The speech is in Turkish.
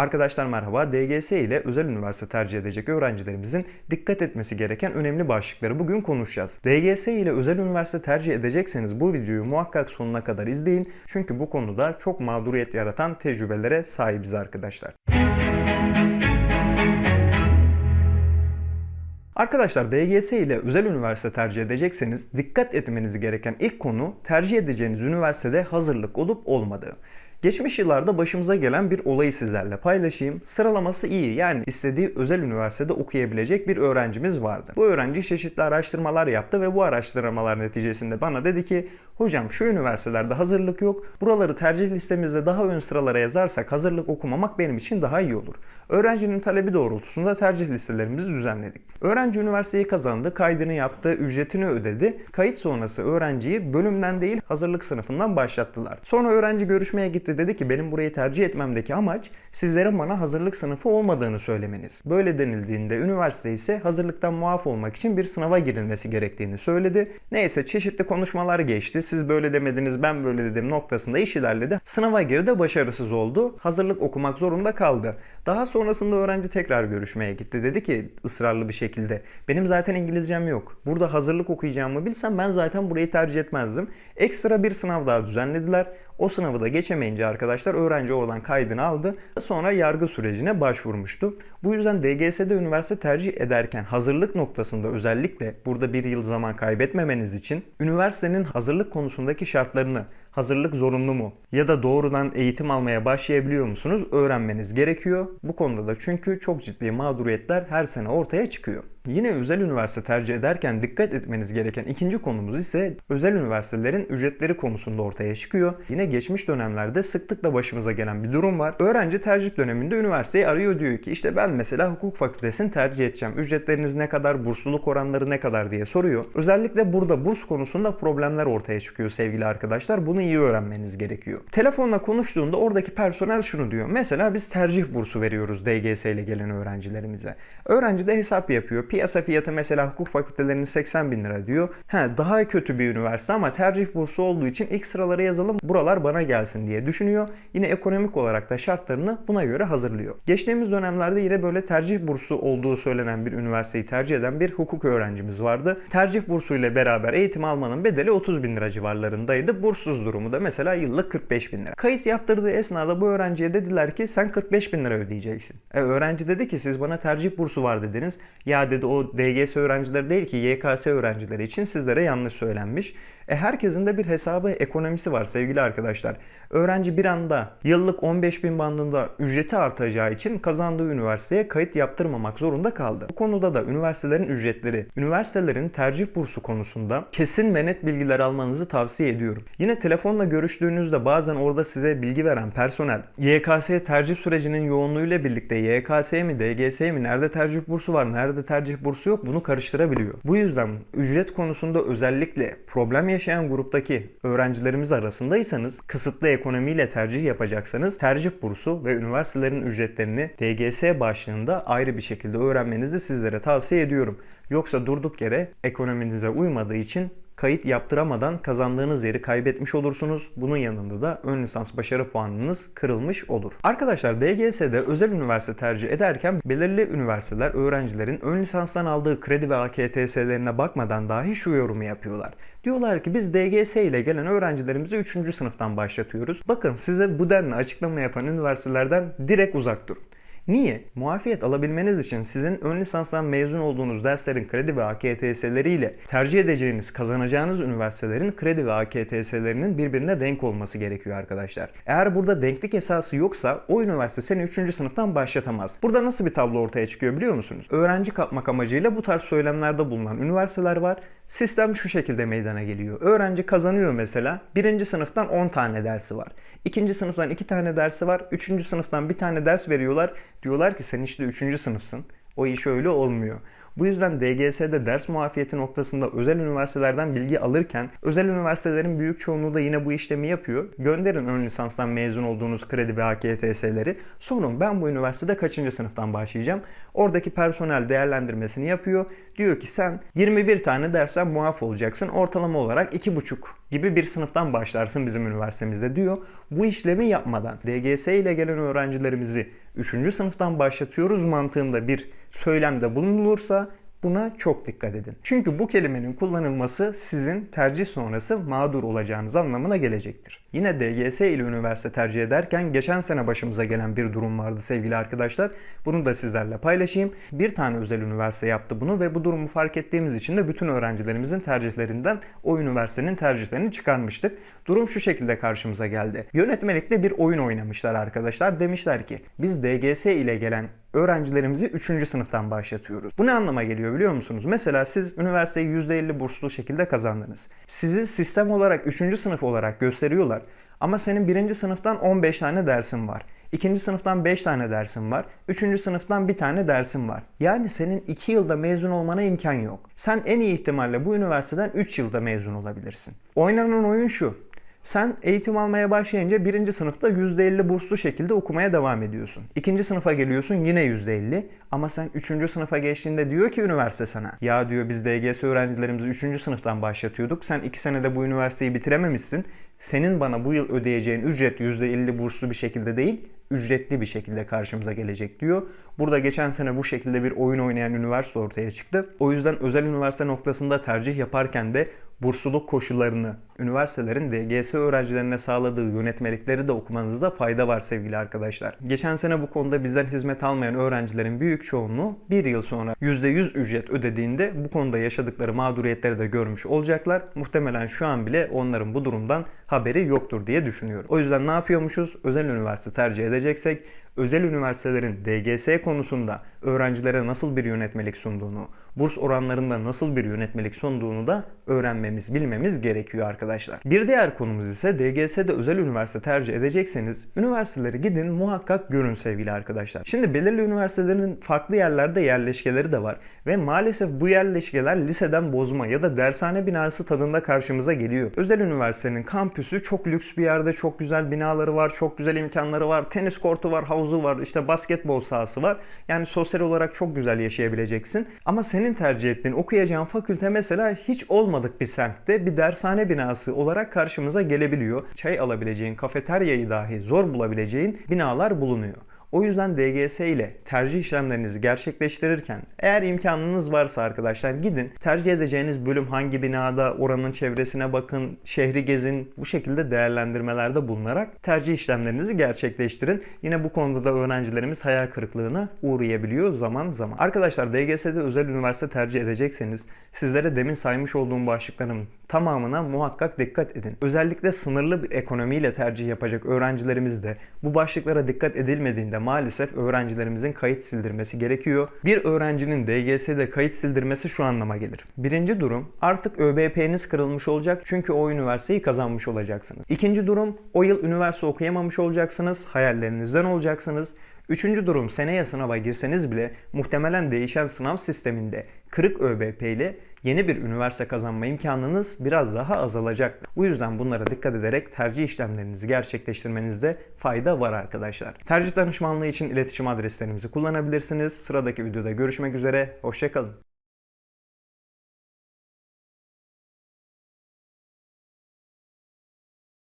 Arkadaşlar merhaba. DGS ile özel üniversite tercih edecek öğrencilerimizin dikkat etmesi gereken önemli başlıkları bugün konuşacağız. DGS ile özel üniversite tercih edecekseniz bu videoyu muhakkak sonuna kadar izleyin. Çünkü bu konuda çok mağduriyet yaratan tecrübelere sahibiz arkadaşlar. Arkadaşlar DGS ile özel üniversite tercih edecekseniz dikkat etmeniz gereken ilk konu tercih edeceğiniz üniversitede hazırlık olup olmadığı. Geçmiş yıllarda başımıza gelen bir olayı sizlerle paylaşayım. Sıralaması iyi yani istediği özel üniversitede okuyabilecek bir öğrencimiz vardı. Bu öğrenci çeşitli araştırmalar yaptı ve bu araştırmalar neticesinde bana dedi ki hocam şu üniversitelerde hazırlık yok. Buraları tercih listemizde daha ön sıralara yazarsak hazırlık okumamak benim için daha iyi olur. Öğrencinin talebi doğrultusunda tercih listelerimizi düzenledik. Öğrenci üniversiteyi kazandı, kaydını yaptı, ücretini ödedi. Kayıt sonrası öğrenciyi bölümden değil hazırlık sınıfından başlattılar. Sonra öğrenci görüşmeye gitti dedi ki benim burayı tercih etmemdeki amaç sizlerin bana hazırlık sınıfı olmadığını söylemeniz. Böyle denildiğinde üniversite ise hazırlıktan muaf olmak için bir sınava girilmesi gerektiğini söyledi. Neyse çeşitli konuşmalar geçti. Siz böyle demediniz ben böyle dedim noktasında iş ilerledi. Sınava girdi başarısız oldu. Hazırlık okumak zorunda kaldı. Daha sonrasında öğrenci tekrar görüşmeye gitti. Dedi ki ısrarlı bir şekilde benim zaten İngilizcem yok. Burada hazırlık okuyacağımı bilsem ben zaten burayı tercih etmezdim. Ekstra bir sınav daha düzenlediler. O sınavı da geçemeyince arkadaşlar öğrenci oradan kaydını aldı. Sonra yargı sürecine başvurmuştu. Bu yüzden DGS'de üniversite tercih ederken hazırlık noktasında özellikle burada bir yıl zaman kaybetmemeniz için üniversitenin hazırlık konusundaki şartlarını hazırlık zorunlu mu? Ya da doğrudan eğitim almaya başlayabiliyor musunuz? Öğrenmeniz gerekiyor. Bu konuda da çünkü çok ciddi mağduriyetler her sene ortaya çıkıyor. Yine özel üniversite tercih ederken dikkat etmeniz gereken ikinci konumuz ise özel üniversitelerin ücretleri konusunda ortaya çıkıyor. Yine geçmiş dönemlerde sıklıkla başımıza gelen bir durum var. Öğrenci tercih döneminde üniversiteyi arıyor diyor ki işte ben mesela hukuk fakültesini tercih edeceğim. Ücretleriniz ne kadar, bursluluk oranları ne kadar diye soruyor. Özellikle burada burs konusunda problemler ortaya çıkıyor sevgili arkadaşlar. Bunu iyi öğrenmeniz gerekiyor. Telefonla konuştuğunda oradaki personel şunu diyor. Mesela biz tercih bursu veriyoruz DGS ile gelen öğrencilerimize. Öğrenci de hesap yapıyor. Piyasa fiyatı mesela hukuk fakültelerinin 80 bin lira diyor. He, daha kötü bir üniversite ama tercih bursu olduğu için ilk sıralara yazalım buralar bana gelsin diye düşünüyor. Yine ekonomik olarak da şartlarını buna göre hazırlıyor. Geçtiğimiz dönemlerde yine böyle tercih bursu olduğu söylenen bir üniversiteyi tercih eden bir hukuk öğrencimiz vardı. Tercih bursu ile beraber eğitim almanın bedeli 30 bin lira civarlarındaydı. Burssuz durumu da mesela yıllık 45 bin lira. Kayıt yaptırdığı esnada bu öğrenciye dediler ki sen 45 bin lira ödeyeceksin. E, öğrenci dedi ki siz bana tercih bursu var dediniz. Ya dedi o DGS öğrencileri değil ki YKS öğrencileri için sizlere yanlış söylenmiş. E herkesin de bir hesabı ekonomisi var sevgili arkadaşlar. Öğrenci bir anda yıllık 15 bin bandında ücreti artacağı için kazandığı üniversiteye kayıt yaptırmamak zorunda kaldı. Bu konuda da üniversitelerin ücretleri, üniversitelerin tercih bursu konusunda kesin ve net bilgiler almanızı tavsiye ediyorum. Yine telefonla görüştüğünüzde bazen orada size bilgi veren personel YKS tercih sürecinin yoğunluğuyla birlikte YKS mi DGS mi nerede tercih bursu var nerede tercih bursu yok bunu karıştırabiliyor. Bu yüzden ücret konusunda özellikle problem yaşayan gruptaki öğrencilerimiz arasındaysanız kısıtlı ekonomiyle tercih yapacaksanız tercih bursu ve üniversitelerin ücretlerini DGS başlığında ayrı bir şekilde öğrenmenizi sizlere tavsiye ediyorum. Yoksa durduk yere ekonominize uymadığı için kayıt yaptıramadan kazandığınız yeri kaybetmiş olursunuz. Bunun yanında da ön lisans başarı puanınız kırılmış olur. Arkadaşlar DGS'de özel üniversite tercih ederken belirli üniversiteler öğrencilerin ön lisanstan aldığı kredi ve AKTS'lerine bakmadan dahi şu yorumu yapıyorlar. Diyorlar ki biz DGS ile gelen öğrencilerimizi 3. sınıftan başlatıyoruz. Bakın size bu denli açıklama yapan üniversitelerden direkt uzak durun. Niye? Muafiyet alabilmeniz için sizin ön lisanstan mezun olduğunuz derslerin kredi ve AKTS'leriyle tercih edeceğiniz, kazanacağınız üniversitelerin kredi ve AKTS'lerinin birbirine denk olması gerekiyor arkadaşlar. Eğer burada denklik esası yoksa o üniversite seni 3. sınıftan başlatamaz. Burada nasıl bir tablo ortaya çıkıyor biliyor musunuz? Öğrenci kapmak amacıyla bu tarz söylemlerde bulunan üniversiteler var. Sistem şu şekilde meydana geliyor. Öğrenci kazanıyor mesela. Birinci sınıftan 10 tane dersi var. İkinci sınıftan 2 tane dersi var. Üçüncü sınıftan bir tane ders veriyorlar. Diyorlar ki sen işte üçüncü sınıfsın. O iş öyle olmuyor. Bu yüzden DGS'de ders muafiyeti noktasında özel üniversitelerden bilgi alırken özel üniversitelerin büyük çoğunluğu da yine bu işlemi yapıyor. Gönderin ön lisanstan mezun olduğunuz kredi ve AKTS'leri. Sorun ben bu üniversitede kaçıncı sınıftan başlayacağım? Oradaki personel değerlendirmesini yapıyor. Diyor ki sen 21 tane dersten muaf olacaksın. Ortalama olarak 2,5 gibi bir sınıftan başlarsın bizim üniversitemizde diyor. Bu işlemi yapmadan DGS ile gelen öğrencilerimizi 3. sınıftan başlatıyoruz mantığında bir söylemde bulunulursa Buna çok dikkat edin. Çünkü bu kelimenin kullanılması sizin tercih sonrası mağdur olacağınız anlamına gelecektir. Yine DGS ile üniversite tercih ederken geçen sene başımıza gelen bir durum vardı sevgili arkadaşlar. Bunu da sizlerle paylaşayım. Bir tane özel üniversite yaptı bunu ve bu durumu fark ettiğimiz için de bütün öğrencilerimizin tercihlerinden o üniversitenin tercihlerini çıkarmıştık. Durum şu şekilde karşımıza geldi. Yönetmelikte bir oyun oynamışlar arkadaşlar. Demişler ki biz DGS ile gelen öğrencilerimizi 3. sınıftan başlatıyoruz. Bu ne anlama geliyor biliyor musunuz? Mesela siz üniversiteyi %50 burslu şekilde kazandınız. Sizi sistem olarak 3. sınıf olarak gösteriyorlar. Ama senin 1. sınıftan 15 tane dersin var. 2. sınıftan 5 tane dersin var. 3. sınıftan bir tane dersin var. Yani senin 2 yılda mezun olmana imkan yok. Sen en iyi ihtimalle bu üniversiteden 3 yılda mezun olabilirsin. Oynanan oyun şu. Sen eğitim almaya başlayınca birinci sınıfta %50 burslu şekilde okumaya devam ediyorsun. İkinci sınıfa geliyorsun yine %50 ama sen üçüncü sınıfa geçtiğinde diyor ki üniversite sana ya diyor biz DGS öğrencilerimizi üçüncü sınıftan başlatıyorduk. Sen iki senede bu üniversiteyi bitirememişsin. Senin bana bu yıl ödeyeceğin ücret %50 burslu bir şekilde değil, ücretli bir şekilde karşımıza gelecek diyor. Burada geçen sene bu şekilde bir oyun oynayan üniversite ortaya çıktı. O yüzden özel üniversite noktasında tercih yaparken de bursluluk koşullarını üniversitelerin DGS öğrencilerine sağladığı yönetmelikleri de okumanızda fayda var sevgili arkadaşlar. Geçen sene bu konuda bizden hizmet almayan öğrencilerin büyük çoğunluğu bir yıl sonra %100 ücret ödediğinde bu konuda yaşadıkları mağduriyetleri de görmüş olacaklar. Muhtemelen şu an bile onların bu durumdan haberi yoktur diye düşünüyorum. O yüzden ne yapıyormuşuz? Özel üniversite tercih edeceksek özel üniversitelerin DGS konusunda öğrencilere nasıl bir yönetmelik sunduğunu, burs oranlarında nasıl bir yönetmelik sunduğunu da öğrenmemiz, bilmemiz gerekiyor arkadaşlar. Bir diğer konumuz ise DGS'de özel üniversite tercih edecekseniz üniversiteleri gidin muhakkak görün sevgili arkadaşlar. Şimdi belirli üniversitelerin farklı yerlerde yerleşkeleri de var ve maalesef bu yerleşkeler liseden bozma ya da dershane binası tadında karşımıza geliyor. Özel üniversitenin kampüsü çok lüks bir yerde, çok güzel binaları var, çok güzel imkanları var, tenis kortu var, havuzu var, işte basketbol sahası var. Yani sosyal olarak çok güzel yaşayabileceksin. Ama senin tercih ettiğin, okuyacağın fakülte mesela hiç olmadık bir semtte bir dershane binası olarak karşımıza gelebiliyor. Çay alabileceğin, kafeteryayı dahi zor bulabileceğin binalar bulunuyor. O yüzden DGS ile tercih işlemlerinizi gerçekleştirirken eğer imkanınız varsa arkadaşlar gidin tercih edeceğiniz bölüm hangi binada oranın çevresine bakın, şehri gezin bu şekilde değerlendirmelerde bulunarak tercih işlemlerinizi gerçekleştirin. Yine bu konuda da öğrencilerimiz hayal kırıklığına uğrayabiliyor zaman zaman. Arkadaşlar DGS'de özel üniversite tercih edecekseniz sizlere demin saymış olduğum başlıkların tamamına muhakkak dikkat edin. Özellikle sınırlı bir ekonomiyle tercih yapacak öğrencilerimiz de bu başlıklara dikkat edilmediğinde maalesef öğrencilerimizin kayıt sildirmesi gerekiyor. Bir öğrencinin DGS'de kayıt sildirmesi şu anlama gelir. Birinci durum artık ÖBP'niz kırılmış olacak çünkü o üniversiteyi kazanmış olacaksınız. İkinci durum o yıl üniversite okuyamamış olacaksınız, hayallerinizden olacaksınız. Üçüncü durum seneye sınava girseniz bile muhtemelen değişen sınav sisteminde kırık ÖBP ile yeni bir üniversite kazanma imkanınız biraz daha azalacak. Bu yüzden bunlara dikkat ederek tercih işlemlerinizi gerçekleştirmenizde fayda var arkadaşlar. Tercih danışmanlığı için iletişim adreslerimizi kullanabilirsiniz. Sıradaki videoda görüşmek üzere. Hoşçakalın.